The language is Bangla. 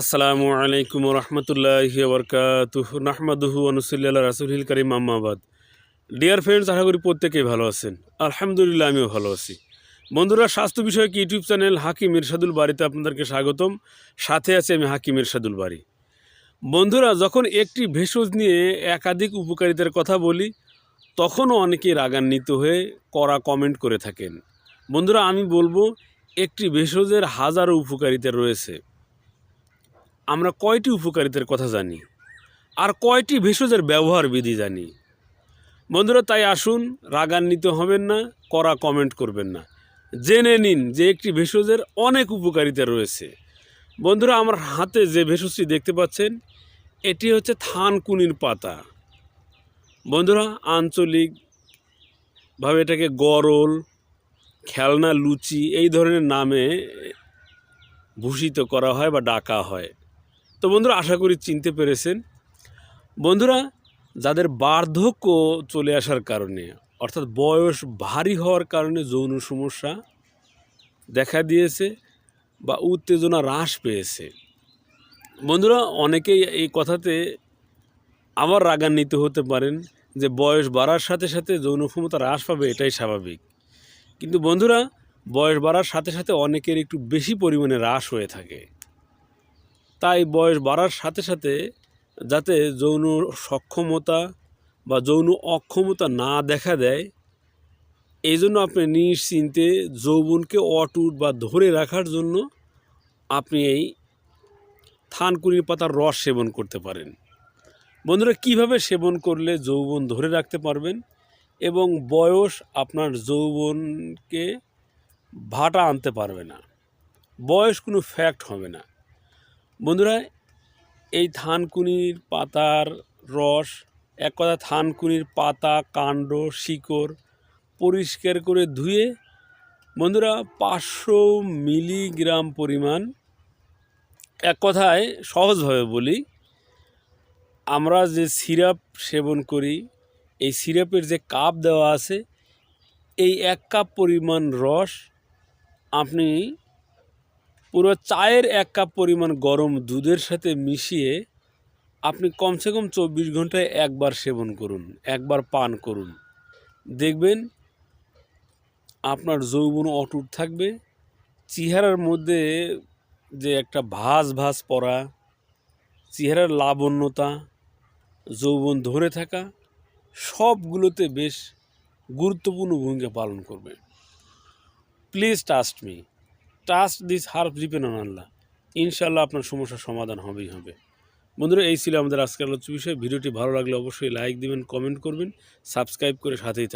আসসালামু আলাইকুম রহমতুল্লাহ বরকাতুহ। নাহমাদুহু অনুসুল্লাহ রাসুল করিম আম্মাবাদ ডিয়ার ফ্রেন্ডস আশা করি প্রত্যেকেই ভালো আছেন। আলহামদুলিল্লাহ, আমিও ভালো আছি। বন্ধুরা, স্বাস্থ্য বিষয়ক ইউটিউব চ্যানেল হাকিম ইরশাদুল বাড়িতে আপনাদেরকে স্বাগতম। সাথে আছে আমি হাকিম ইরশাদুল বাড়ি। বন্ধুরা, যখন একটি ভেষজ নিয়ে একাধিক উপকারিতার কথা বলি, তখনও অনেকে রাগান্বিত হয়ে কড়া কমেন্ট করে থাকেন। বন্ধুরা, আমি বলব, একটি ভেষজের হাজারো উপকারিতা রয়েছে। আমরা কয়টি উপকারিতার কথা জানি আর কয়টি ভেষজের ব্যবহার বিধি জানি? বন্ধুরা, তাই আসুন, রাগান্বিত হবেন না করা কমেন্ট করবেন না। জেনে নিন যে একটি ভেষজের অনেক উপকারিতা রয়েছে। বন্ধুরা, আমার হাতে যে ভেষজটি দেখতে পাচ্ছেন, এটি হচ্ছে থানকুনির পাতা। বন্ধুরা আঞ্চলিকভাবে এটাকে গরল, খেলনা, লুচি এই ধরনের নামে ভূষিত করা হয় বা ডাকা হয়। তো বন্ধুরা, আশা করি চিনতে পেরেছেন। বন্ধুরা, যাদের বার্ধক্য চলে আসার কারণে, অর্থাৎ বয়স ভারী হওয়ার কারণে যৌন সমস্যা দেখা দিয়েছে বা উত্তেজনা হ্রাস পেয়েছে। বন্ধুরা, অনেকেই এই কথাতে আবার রাগান্বিত হতে পারেন যে বয়স বাড়ার সাথে সাথে যৌন ক্ষমতা হ্রাস পাবে, এটাই স্বাভাবিক। কিন্তু বন্ধুরা, বয়স বাড়ার সাথে সাথে অনেকের একটু বেশি পরিমাণে হ্রাস হয়ে থাকে। তাই বয়স বাড়ার সাথে সাথে যাতে যৌন সক্ষমতা বা যৌন অক্ষমতা না দেখা দেয় এই জন্য আপনি নিশ্চিন্তে যৌবনকে অটুট বা ধরে রাখার জন্য আপনি এই থানকুনির পাতার রস সেবন করতে পারেন। বন্ধুরা, কীভাবে সেবন করলে যৌবন ধরে রাখতে পারবেন এবং বয়স আপনার যৌবনকে ভাটা আনতে পারবে না, বয়স কোনো ফ্যাক্ট হবে না। বন্ধুরা, এই থানকুনির পাতার রস, এক কথা থানকুনির পাতা, কাণ্ড, শিকড় পরিষ্কার করে ধুয়ে, বন্ধুরা, পাঁচশো মিলিগ্রাম পরিমাণ, এক কথায় সহজভাবে বলি, আমরা যে সিরাপ সেবন করি, এই সিরাপের যে কাপ দেওয়া আছে, এই এক কাপ পরিমাণ রস আপনি পুরো চায়ের এক কাপ পরিমাণ গরম দুধের সাথে মিশিয়ে আপনি কমসে কম চব্বিশ ঘন্টায় একবার সেবন করুন, একবার পান করুন। দেখবেন আপনার যৌবন অটুট থাকবে, চেহারার মধ্যে যে একটা ভাস ভাজ পড়া, চেহারার লাবণ্যতা, যৌবন ধরে থাকা, সবগুলোতে বেশ গুরুত্বপূর্ণ ভূমিকা পালন করবে। Please trust me trust this help depend on Allah ইনশাল্লাহ আপনার সমস্যার সমাধান হবেই হবে। বন্ধুরা, এই ছিল আমাদের আজকের আলোচ্য বিষয়। ভিডিওটি ভালো লাগলে অবশ্যই লাইক দিবেন কমেন্ট করবেন সাবস্ক্রাইব করে সাথেই থাকবেন।